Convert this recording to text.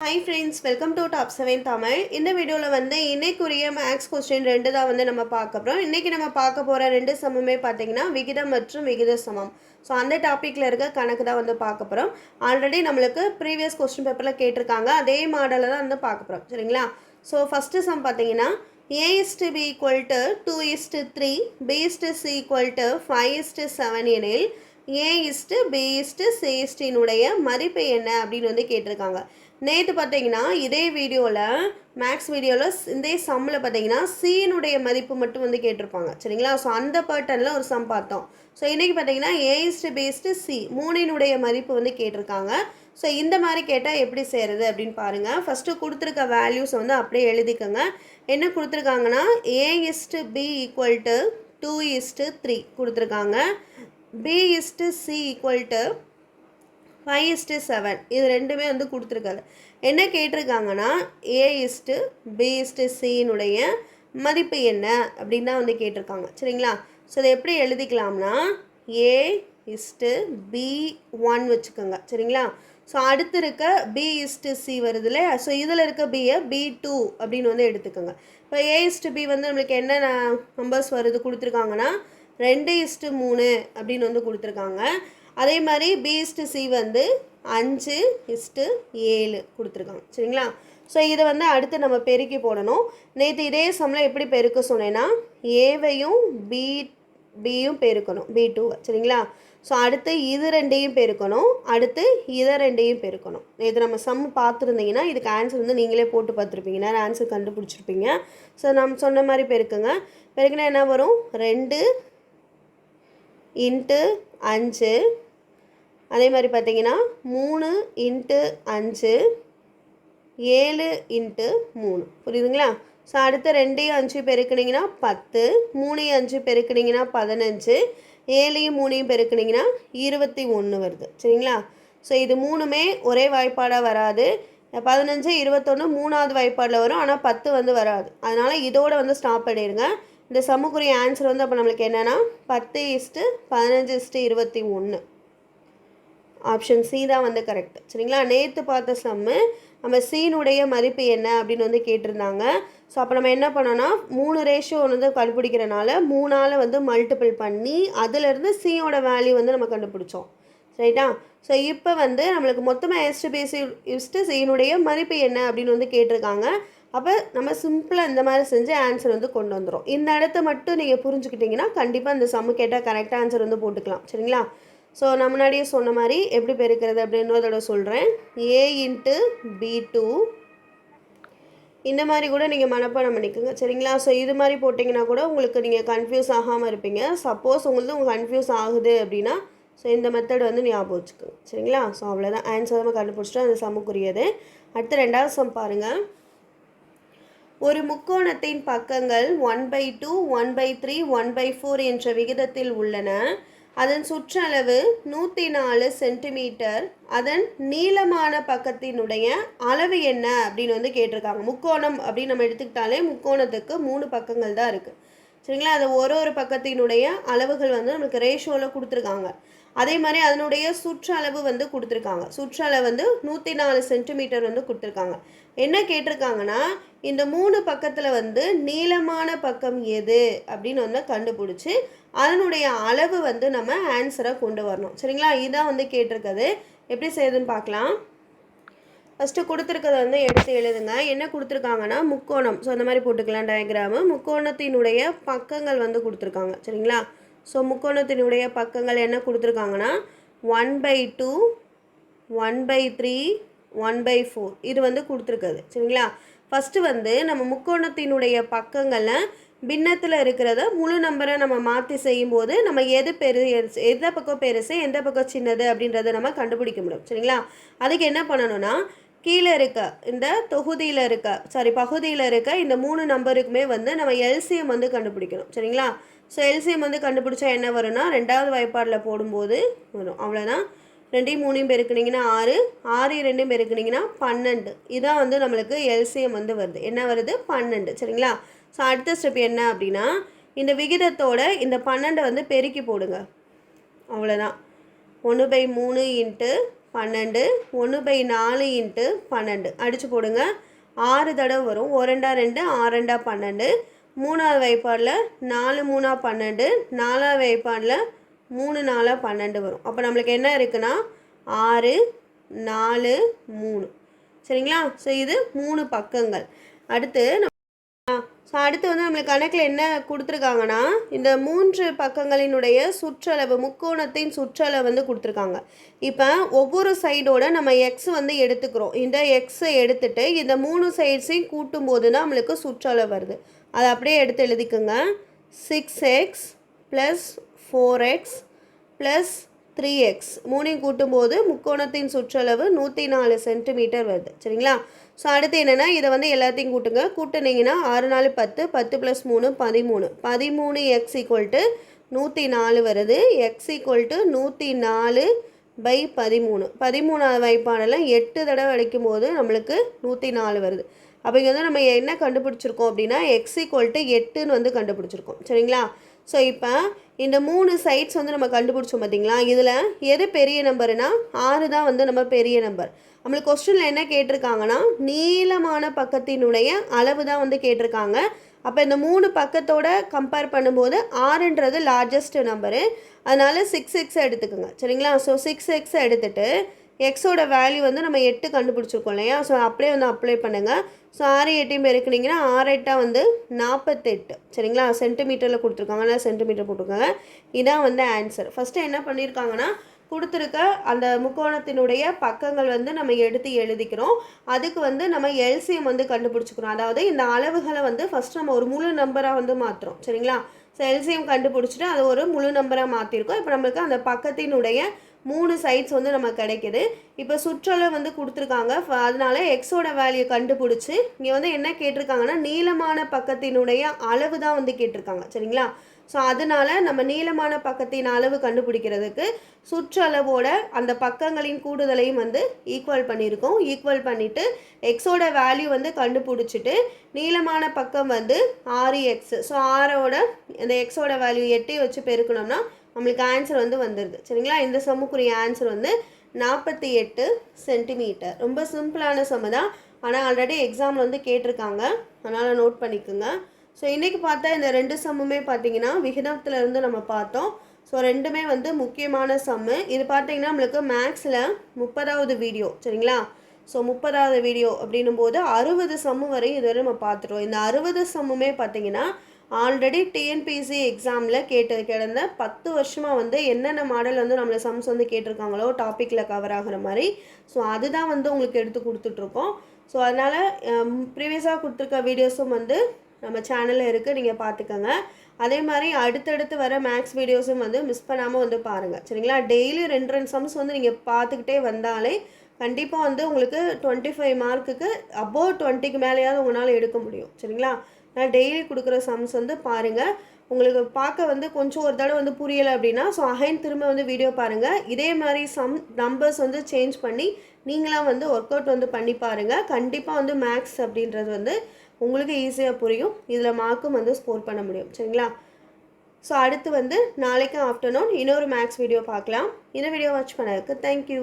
Hi friends welcome to top seven Tamil இந்த வீடியோவில் வந்து இன்னைக்குரிய மேக்ஸ் கொஸ்டின் ரெண்டு தான் வந்து நம்ம பார்க்க போகிறோம் இன்றைக்கி நம்ம பார்க்க போகிற ரெண்டு சமமே பார்த்தீங்கன்னா விகிதம் மற்றும் விகித சமம். ஸோ அந்த டாப்பிக்கில் இருக்க கணக்கு தான் வந்து பார்க்க போகிறோம் ஆல்ரெடி நம்மளுக்கு ப்ரீவியஸ் கொஸ்டின் பேப்பரில் கேட்டிருக்காங்க. அதே மாடலில் தான் வந்து பார்க்க போகிறோம் சரிங்களா? ஸோ ஃபஸ்ட்டு சம் பார்த்தீங்கன்னா A is to B equal to two is to three B is to C equal to five is to seven எனில் A is to B is to C இஸ்டினுடைய மதிப்பு என்ன அப்படின்னு வந்து கேட்டிருக்காங்க. நேற்று பார்த்தீங்கன்னா இதே வீடியோவில் மேக்ஸ் வீடியோவில் இதே சம்மில் பார்த்தீங்கன்னா சீனுடைய மதிப்பு மட்டும் வந்து கேட்டிருப்பாங்க. சரிங்களா? ஸோ அந்த பேட்டர்னில் ஒரு சம் பார்த்தோம். ஸோ இன்றைக்கி பார்த்தீங்கன்னா ஏஸ்டு பேஸ்டு சி மூணினுடைய மதிப்பு வந்து கேட்டிருக்காங்க. ஸோ இந்த மாதிரி கேட்டால் எப்படி செய்கிறது அப்படின்னு பாருங்கள் ஃபஸ்ட்டு கொடுத்துருக்க வேல்யூஸ் வந்து அப்படியே எழுதிக்கோங்க. என்ன கொடுத்துருக்காங்கன்னா A is B equal to two is three கொடுத்துருக்காங்க. B is C equal to five is seven இது ரெண்டுமே வந்து கொடுத்துருக்காது என்ன கேட்டிருக்காங்கன்னா ஏ இஸ்டு பி இஸ்டு சியினுடைய மதிப்பு என்ன அப்படின்னு தான் வந்து கேட்டிருக்காங்க. சரிங்களா? ஸோ இதை எப்படி எழுதிக்கலாம்னா ஏ இஸ்டு பி ஒன் வச்சுக்கோங்க. சரிங்களா? ஸோ அடுத்து இருக்க பி இஸ்டு சி வருதுல்ல ஸோ இதில் இருக்க பியை பி டூ அப்படின்னு வந்து எடுத்துக்கோங்க. இப்போ ஏ இஸ்டு பி வந்து நம்மளுக்கு என்ன நம்பர்ஸ் வருது கொடுத்துருக்காங்கன்னா ரெண்டு இஸ்டு மூணு அப்படின்னு வந்து கொடுத்துருக்காங்க. அதே மாதிரி பி இஸ்டு சி வந்து அஞ்சு இஸ்டு ஏழு கொடுத்துருக்காங்க. சரிங்களா? ஸோ இதை வந்து அடுத்து நம்ம பெருக்கி போடணும். நேற்று இதே சம்மில் எப்படி பெருக்க சொன்னேன்னா ஏவையும் பி பியும் பெருக்கணும். பி டூவை சரிங்களா? ஸோ அடுத்து இது ரெண்டையும் பெருக்கணும். அடுத்து இதை ரெண்டையும் பெருக்கணும். நேற்று நம்ம சம் பார்த்துருந்தீங்கன்னா இதுக்கு ஆன்சர் வந்து நீங்களே போட்டு பார்த்துருப்பீங்க. நான் ஆன்சர் கண்டுபிடிச்சிருப்பீங்க. ஸோ நம்ம சொன்ன மாதிரி பெருக்குங்க. பெருக்கினா என்ன வரும்? ரெண்டு இன்ட்டு அஞ்சு அதே மாதிரி பார்த்தீங்கன்னா மூணு இன்ட்டு அஞ்சு ஏழு இன்ட்டு மூணு. புரியுதுங்களா? ஸோ அடுத்து ரெண்டையும் அஞ்சு பெருக்குனிங்கன்னா பத்து மூணையும் அஞ்சு பெருக்குனிங்கன்னா பதினஞ்சு ஏழையும் மூணையும் பெருக்குனிங்கன்னா இருபத்தி ஒன்று வருது. சரிங்களா? ஸோ இது மூணுமே ஒரே வாய்ப்பாடாக வராது. பதினஞ்சு இருபத்தொன்று மூணாவது வாய்ப்பாடில் வரும். ஆனால் பத்து வந்து வராது. அதனால் இதோடு வந்து ஸ்டாப் பண்ணிடுங்க. இந்த சமக்குரிய ஆன்சர் வந்து அப்போ நம்மளுக்கு என்னென்னா பத்து இஸ்ட்டு பதினஞ்சு இஸ்ட்டு இருபத்தி ஒன்று ஆப்ஷன் சி தான் வந்து கரெக்ட் சரிங்களா? நேற்று பார்த்த சம்மு நம்ம சீனுடைய மதிப்பு என்ன அப்படின்னு வந்து கேட்டிருந்தாங்க. ஸோ அப்போ நம்ம என்ன பண்ணோன்னா மூணு ரேஷியோ வந்து கண்டுபிடிக்கிறனால மூணால் வந்து மல்டிபிள் பண்ணி அதுலேருந்து சியோட வேல்யூ வந்து நம்ம கண்டுபிடிச்சோம். ரைட்டா ஸோ இப்போ வந்து நம்மளுக்கு மொத்தமாக எஸ்டு பேசி இஸ்ட்டு சீனுடைய மதிப்பு என்ன அப்படின்னு வந்து கேட்டிருக்காங்க. அப்போ நம்ம சிம்பிளாக இந்த மாதிரி செஞ்சு ஆன்சர் வந்து கொண்டு வந்துடும் இந்த இடத்த மட்டும் நீங்கள் புரிஞ்சுக்கிட்டிங்கன்னா கண்டிப்பாக இந்த சம்மு கேட்டால் கரெக்டாக ஆன்சர் வந்து போட்டுக்கலாம். சரிங்களா? ஸோ நான் முன்னாடியே சொன்ன மாதிரி எப்படி பெருக்கிறது அப்படின்னு சொல்கிறேன் ஏ இன்ட்டு பி டூ இந்த மாதிரி கூட நீங்கள் மனப்பாடம் பண்ணிக்கோங்க. சரிங்களா? ஸோ இது மாதிரி போட்டிங்கன்னா கூட உங்களுக்கு நீங்கள் கன்ஃபியூஸ் ஆகாமல் இருப்பீங்க. சப்போஸ் உங்களுக்கு உங்களுக்கு கன்ஃபியூஸ் ஆகுது அப்படின்னா ஸோ இந்த மெத்தட் வந்து ஞாபகம் வச்சுக்கோங்க. சரிங்களா? ஸோ அவ்வளோதான் ஆன்சர் நம்ம கண்டுபிடிச்சிட்டு அது சமக்குரியது அடுத்து ரெண்டாவது சம் பாருங்கள் ஒரு முக்கோணத்தின் பக்கங்கள் one by two one by three one by four என்ற விகிதத்தில் உள்ளன. அதன் சுற்றளவு நூற்றி நாலு சென்டிமீட்டர். அதன் நீளமான பக்கத்தினுடைய அளவு என்ன அப்படின்னு வந்து கேட்டிருக்காங்க. முக்கோணம் அப்படின்னு நம்ம எடுத்துக்கிட்டாலே முக்கோணத்துக்கு மூணு பக்கங்கள் தான் இருக்குது சரிங்களா? அது ஒரு ஒரு பக்கத்தினுடைய அளவுகள் வந்து நம்மளுக்கு ரேஷோவில் கொடுத்துருக்காங்க. அதே மாதிரி அதனுடைய சுற்றளவு வந்து கொடுத்துருக்காங்க. சுற்றளவு வந்து நூற்றி நாலு சென்டிமீட்டர் வந்து கொடுத்துருக்காங்க. என்ன கேட்டிருக்காங்கன்னா இந்த மூணு பக்கத்தில் வந்து நீளமான பக்கம் எது அப்படின்னு வந்து கண்டுபிடிச்சி அதனுடைய அளவு வந்து நம்ம ஆன்சரை கொண்டு வரணும். சரிங்களா? இதுதான் வந்து கேட்டிருக்கிறது. எப்படி செய்யுதுன்னு பார்க்கலாம். ஃபஸ்ட்டு கொடுத்துருக்கத வந்து எடுத்து எழுதுங்க. என்ன கொடுத்துருக்காங்கன்னா முக்கோணம். ஸோ அந்த மாதிரி போட்டுக்கலாம் டயக்ராமு முக்கோணத்தினுடைய பக்கங்கள் வந்து கொடுத்துருக்காங்க. சரிங்களா? ஸோ முக்கோணத்தினுடைய பக்கங்கள் என்ன கொடுத்துருக்காங்கன்னா one by two one by three one by four இது வந்து கொடுத்துருக்குது. சரிங்களா? ஃபஸ்ட்டு வந்து நம்ம முக்கோணத்தினுடைய பக்கங்களில் பின்னத்தில் இருக்கிறத முழு நம்பரை நம்ம மாற்றி செய்யும்போது நம்ம எது பெரு எந்த பக்கம் பெருசு எந்த பக்கம் சின்னது அப்படின்றத நம்ம கண்டுபிடிக்க முடியும். சரிங்களா? அதுக்கு என்ன பண்ணணும்னா கீழே இருக்க இந்த தொகுதியில் இருக்க சாரி பகுதியில் இருக்க இந்த மூணு நம்பருக்குமே வந்து நம்ம எல்சிஎம் வந்து கண்டுபிடிக்கணும். சரிங்களா? ஸோ எல்சிஎம் வந்து கண்டுபிடிச்சா என்ன வரும்னா ரெண்டாவது வாய்ப்பாடில் போடும்போது வரும். அவ்வளோதான் ரெண்டையும் மூணையும் பெருக்குனிங்கன்னா ஆறு ஆறு ரெண்டையும் பெருக்குனிங்கன்னா பன்னெண்டு. இதான் வந்து நம்மளுக்கு எல்சிஎம் வந்து வருது. என்ன வருது? பன்னெண்டு. சரிங்களா? ஸோ அடுத்த ஸ்டெப் என்ன அப்படின்னா இந்த விகிதத்தோட இந்த பன்னெண்டை வந்து பெருக்கி போடுங்க. அவ்வளோதான் ஒன்று பை மூணு இன்ட்டு பன்னெண்டு ஒன்று பை நாலு இன்ட்டு பன்னெண்டு. அடித்து போடுங்க. ஆறு தடவை வரும். ஒரு ரெண்டா ரெண்டு ஆறு ரெண்டா பன்னெண்டு. மூணாவது வைப்பாடில் நாலு மூணா பன்னெண்டு. நாலாவது வைப்பாடில் மூணு நாலாக பன்னெண்டு வரும். அப்போ நம்மளுக்கு என்ன இருக்குன்னா ஆறு நாலு மூணு. சரிங்களா? ஸோ இது மூணு பக்கங்கள். அடுத்து ஸோ அடுத்து வந்து நம்மளுக்கு கணக்கில் என்ன கொடுத்துருக்காங்கன்னா இந்த மூன்று பக்கங்களினுடைய சுற்றளவு முக்கோணத்தின் சுற்றளவு வந்து கொடுத்துருக்காங்க. இப்போ ஒவ்வொரு சைடோட நம்ம எக்ஸ் வந்து எடுத்துக்கிறோம். இந்த எக்ஸை எடுத்துட்டு இந்த மூணு சைட்ஸையும் கூட்டும்போது தான் நம்மளுக்கு சுற்றளவு வருது. அதை அப்படியே எடுத்து எழுதிக்கோங்க. Six x plus four x plus three x மூணையும் கூட்டும்போது முக்கோணத்தின் சுற்றளவு நூற்றி நாலு சென்டிமீட்டர் வருது. சரிங்களா? ஸோ அடுத்து என்னென்னா இதை வந்து எல்லாத்தையும் கூட்டுங்க. கூட்டுனீங்கன்னா ஆறு நாலு பத்து பத்து ப்ளஸ் மூணு பதிமூணு. பதிமூணு எக்ஸ் ஈக்குவல் டு நூற்றி நாலு வருது. எக்ஸ் ஈக்குவல் டு நூற்றி நாலு பை பதிமூணு. பதிமூணாவது வைப்பானில் எட்டு தடவை அடிக்கும் போது நம்மளுக்கு நூற்றி நாலு வருது. அப்போ இங்கே வந்து நம்ம என்ன கண்டுபிடிச்சிருக்கோம் அப்படின்னா எக்ஸ் ஈக்குவல் டு எட்டுன்னு வந்து கண்டுபிடிச்சிருக்கோம். சரிங்களா? ஸோ இப்போ இந்த மூணு சைட்ஸ் வந்து நம்ம கண்டுபிடிச்சோம் பார்த்தீங்களா இதில் எது பெரிய நம்பருனா ஆறு தான் வந்து நம்ம பெரிய நம்பர். நம்மளுக்கு கொஸ்டினில் என்ன கேட்டிருக்காங்கன்னா நீளமான பக்கத்தினுடைய அளவு தான் வந்து கேட்டிருக்காங்க. அப்போ இந்த மூணு பக்கத்தோட கம்பேர் பண்ணும்போது ஆறுன்றது லார்ஜஸ்ட் நம்பரு அதனால் சிக்ஸ் எக்ஸ் எடுத்துக்கோங்க. சரிங்களா? ஸோ சிக்ஸ் எக்ஸ் எடுத்துகிட்டு எக்ஸோட வேல்யூ வந்து நம்ம எட்டு கண்டுபிடிச்சிருக்கோம் இல்லையா? ஸோ அப்படியே வந்து அப்ளை பண்ணுங்கள் ஸோ ஆறு எட்டையும் பெருக்குனிங்கன்னா ஆறு எட்டாக வந்து நாற்பத்தெட்டு சரிங்களா? சென்டிமீட்டரில் கொடுத்துருக்காங்க. அதனால் சென்டிமீட்டர் போட்டிருக்காங்க. இதான் வந்து ஆன்சர் ஃபஸ்ட்டு என்ன பண்ணியிருக்காங்கன்னா கொடுத்துருக்க அந்த முக்கோணத்தினுடைய பக்கங்கள் வந்து நம்ம எடுத்து எழுதிக்கிறோம். அதுக்கு வந்து நம்ம எல்சிஎம் வந்து கண்டுபிடிச்சிக்கிறோம். அதாவது இந்த அளவுகளை வந்து ஃபஸ்ட் நம்ம ஒரு முழு நம்பராக வந்து மாற்றுறோம் சரிங்களா? ஸோ எல்சிஎம் கண்டுபிடிச்சிட்டு அது ஒரு முழு நம்பராக மாற்றிருக்கோம் இப்போ நம்மளுக்கு அந்த பக்கத்தினுடைய மூணு சைட்ஸ் வந்து நமக்கு கிடைக்கிது. இப்போ சுற்றளவு வந்து கொடுத்துருக்காங்க. அதனால எக்ஸோட வேல்யூ கண்டுபிடிச்சி இங்கே வந்து என்ன கேட்டிருக்காங்கன்னா நீளமான பக்கத்தினுடைய அளவு தான் வந்து கேட்டிருக்காங்க. சரிங்களா? ஸோ அதனால் நம்ம நீளமான பக்கத்தின் அளவு கண்டுபிடிக்கிறதுக்கு சுற்றளவோட அந்த பக்கங்களின் கூடுதலையும் வந்து ஈக்குவல் பண்ணியிருக்கோம். ஈக்குவல் பண்ணிவிட்டு எக்ஸோட வேல்யூ வந்து கண்டுபிடிச்சிட்டு நீளமான பக்கம் வந்து ஆறு எக்ஸ் ஸோ ஆறோட இந்த எக்ஸோட வேல்யூ எட்டையும் வச்சு பெருக்கணும்னா நம்மளுக்கு ஆன்சர் வந்து வந்துடுது சரிங்களா? இந்த சம்முக்குரிய ஆன்சர் வந்து நாற்பத்தி எட்டு சென்டிமீட்டர் ரொம்ப சிம்பிளான சம்மு தான். ஆனால் ஆல்ரெடி எக்ஸாமில் வந்து கேட்டிருக்காங்க. அதனால் நோட் பண்ணிக்கோங்க. ஸோ இன்றைக்கி பார்த்தா இந்த ரெண்டு சம்முமே பார்த்தீங்கன்னா விகிதத்தில் இருந்து நம்ம பார்த்தோம். ஸோ ரெண்டுமே வந்து முக்கியமான சம்மு இது பார்த்தீங்கன்னா நம்மளுக்கு மேக்ஸில் முப்பதாவது வீடியோ சரிங்களா? ஸோ முப்பதாவது வீடியோ அப்படின்னும் போது அறுபது சம்மு வரையும் இதுவரை நம்ம பார்த்துட்டோம். இந்த அறுபது சம்முமே பார்த்தீங்கன்னா ஆல்ரெடி டிஎன்பிசி எக்ஸாமில் கேட்டு கிடந்த பத்து வருஷமாக வந்து என்னென்ன மாடல் வந்து நம்மளை சம்ஸ் வந்து கேட்டிருக்காங்களோ டாப்பிக்கில் கவர் ஆகிற மாதிரி. ஸோ அதுதான் வந்து உங்களுக்கு எடுத்து கொடுத்துட்ருக்கோம். ஸோ அதனால் ப்ரீவியஸாக கொடுத்துருக்க வீடியோஸும் வந்து நம்ம சேனலில் இருக்குது நீங்கள் பார்த்துக்கோங்க அதே மாதிரி அடுத்தடுத்து வர மேக்ஸ் வீடியோஸும் வந்து மிஸ் பண்ணாமல் வந்து பாருங்கள் சரிங்களா? டெய்லி ரெண்டு ரெண்டு சம்ஸ் வந்து நீங்கள் பார்த்துக்கிட்டே வந்தாலே கண்டிப்பாக வந்து உங்களுக்கு டுவெண்ட்டி ஃபைவ் மார்க்குக்கு அபோவ் டுவெண்ட்டிக்கு மேலேயாவது உங்களால் எடுக்க முடியும். சரிங்களா? நான் டெய்லி கொடுக்குற சம்ஸ் வந்து பாருங்கள் உங்களுக்கு பார்க்க வந்து கொஞ்சம் ஒரு தடவை வந்து புரியலை அப்படின்னா ஸோ அகைன் திரும்ப வந்து வீடியோ பாருங்கள் இதே மாதிரி சம் நம்பர்ஸ் வந்து சேஞ்ச் பண்ணி நீங்களாம் வந்து ஒர்க் அவுட் வந்து பண்ணி பாருங்கள் கண்டிப்பாக வந்து மேக்ஸ் அப்படின்றது வந்து உங்களுக்கு ஈஸியாக புரியும். இதில் மார்க்கும் வந்து ஸ்கோர் பண்ண முடியும். சரிங்களா? ஸோ அடுத்து வந்து நாளைக்கு ஆஃப்டர்நூன் இன்னொரு மேக்ஸ் வீடியோ பார்க்கலாம். இந்த வீடியோ வாட்ச் பண்ணதுக்கு தேங்க்யூ